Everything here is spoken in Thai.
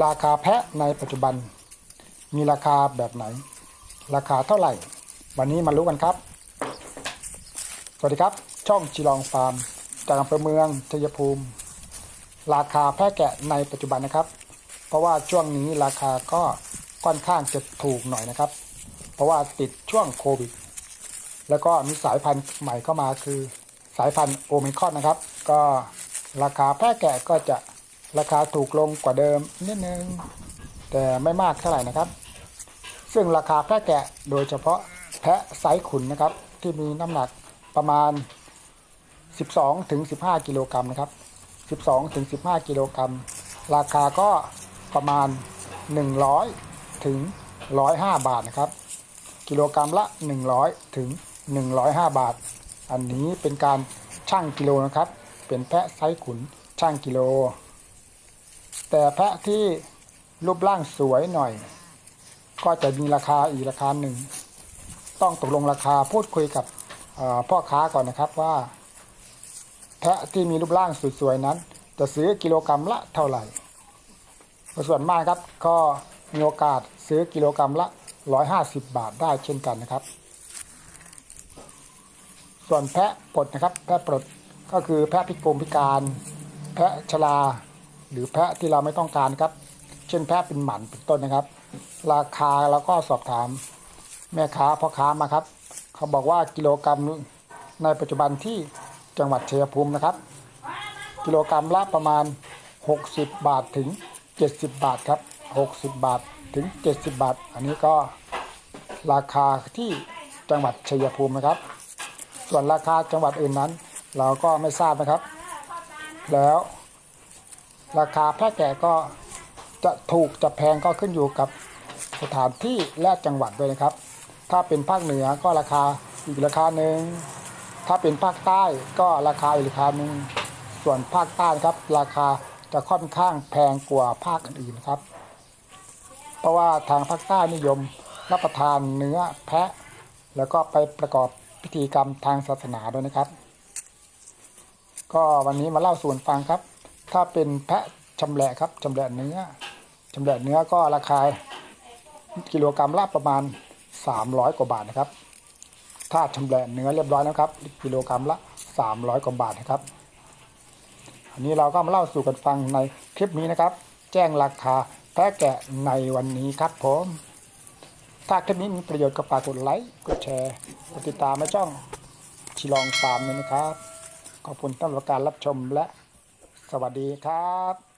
ราคาแพะในปัจจุบัน มีราคาแบบไหน ราคาเท่าไหร่ วันนี้มารู้กันครับ สวัสดีครับ ช่องจิลองฟาร์ม จากอำเภอเมืองชัยภูมิ ราคาแพะแกะในปัจจุบันนะครับ เพราะว่าช่วงนี้ราคาก็ค่อนข้างจะถูกหน่อยนะครับ เพราะว่าติดช่วงโควิด แล้วก็มีสายพันธุ์ใหม่เข้ามาคือสายพันธุ์โอมิครอนนะครับ ก็ราคาแพะแกะก็จะ ราคาถูกลงกว่าเดิมนิดนึง แต่ไม่มากเท่าไหร่นะครับ ซึ่งราคาแพะแกะโดยเฉพาะแพะไซส์ขุนนะครับ ที่มีน้ำหนักประมาณ 12ถึง15 กิโลกรัมนะครับ 12ถึง15 กิโลกรัม ราคาก็ประมาณ 100ถึง105 บาทนะครับ กิโลกรัมละ 100ถึง105 บาท อันนี้เป็นการช่างกิโลนะครับ เป็นแพะไซส์ขุนช่างกิโล แต่แพะที่รูปร่างสวยหน่อย ก็จะมีราคาอีกราคาหนึ่ง ต้องตกลงราคาพูดคุยกับพ่อค้าก่อนนะครับว่า แพะที่มีรูปร่างสวยๆนั้น จะซื้อกิโลกรัมละเท่าไหร่ส่วนมากครับก็มีโอกาสซื้อกิโลกรัมละ 150 บาทได้เช่นกันนะครับ ส่วนแพะปลดนะครับ แพะปลดก็คือแพะพิกลพิการ แพะชรา หรือแพะที่เราไม่ต้องการครับ เช่นแพะเป็นหมันเป็นต้นนะครับ ราคาเราก็สอบถามแม่ค้าพ่อค้ามาครับ เขาบอกว่ากิโลกรัมในปัจจุบันที่จังหวัดชัยภูมินะครับ กิโลกรัมละประมาณ 60 บาทถึง 70 บาทครับ 60 บาทถึง 70 บาท อันนี้ก็ราคาที่จังหวัดชัยภูมินะครับ ส่วนราคาจังหวัดอื่นนั้น เราก็ไม่ทราบนะครับ แล้ว ราคาแพะแกะก็จะถูกจะแพงก็ขึ้นอยู่กับสถานที่และจังหวัดด้วยนะครับ ถ้าเป็นภาคเหนือก็ราคาอีกราคาหนึ่ง ถ้าเป็นภาคใต้ก็ราคาอีกราคาหนึ่ง ส่วนภาคใต้ครับ ราคาจะค่อนข้างแพงกว่าภาคอื่นครับ เพราะว่าทางภาคใต้นิยมรับประทานเนื้อแพะ แล้วก็ไปประกอบพิธีกรรมทางศาสนาด้วยนะครับ ก็วันนี้มาเล่าส่วนฟังครับ ถ้าเป็นแพะชำแหละครับชำแหละเนื้อชำแหละเนื้อก็ราคากิโลกรัมละประมาณ 300 กว่าบาทนะครับ ถ้าชำแหละเนื้อเรียบร้อยแล้วครับ กิโลกรัมละ 300 กว่าบาทนะครับ อันนี้เราก็มาเล่าสู่กันฟังในคลิปนี้นะครับ แจ้งราคาแพะแกะในวันนี้ครับผมถ้าคลิปนี้มีประโยชน์ก็ฝากกดไลค์กดแชร์กดติดตามในช่องชิลองฟาร์มด้วยนะครับ ขอบคุณสำหรับการรับชมและ สวัสดีครับ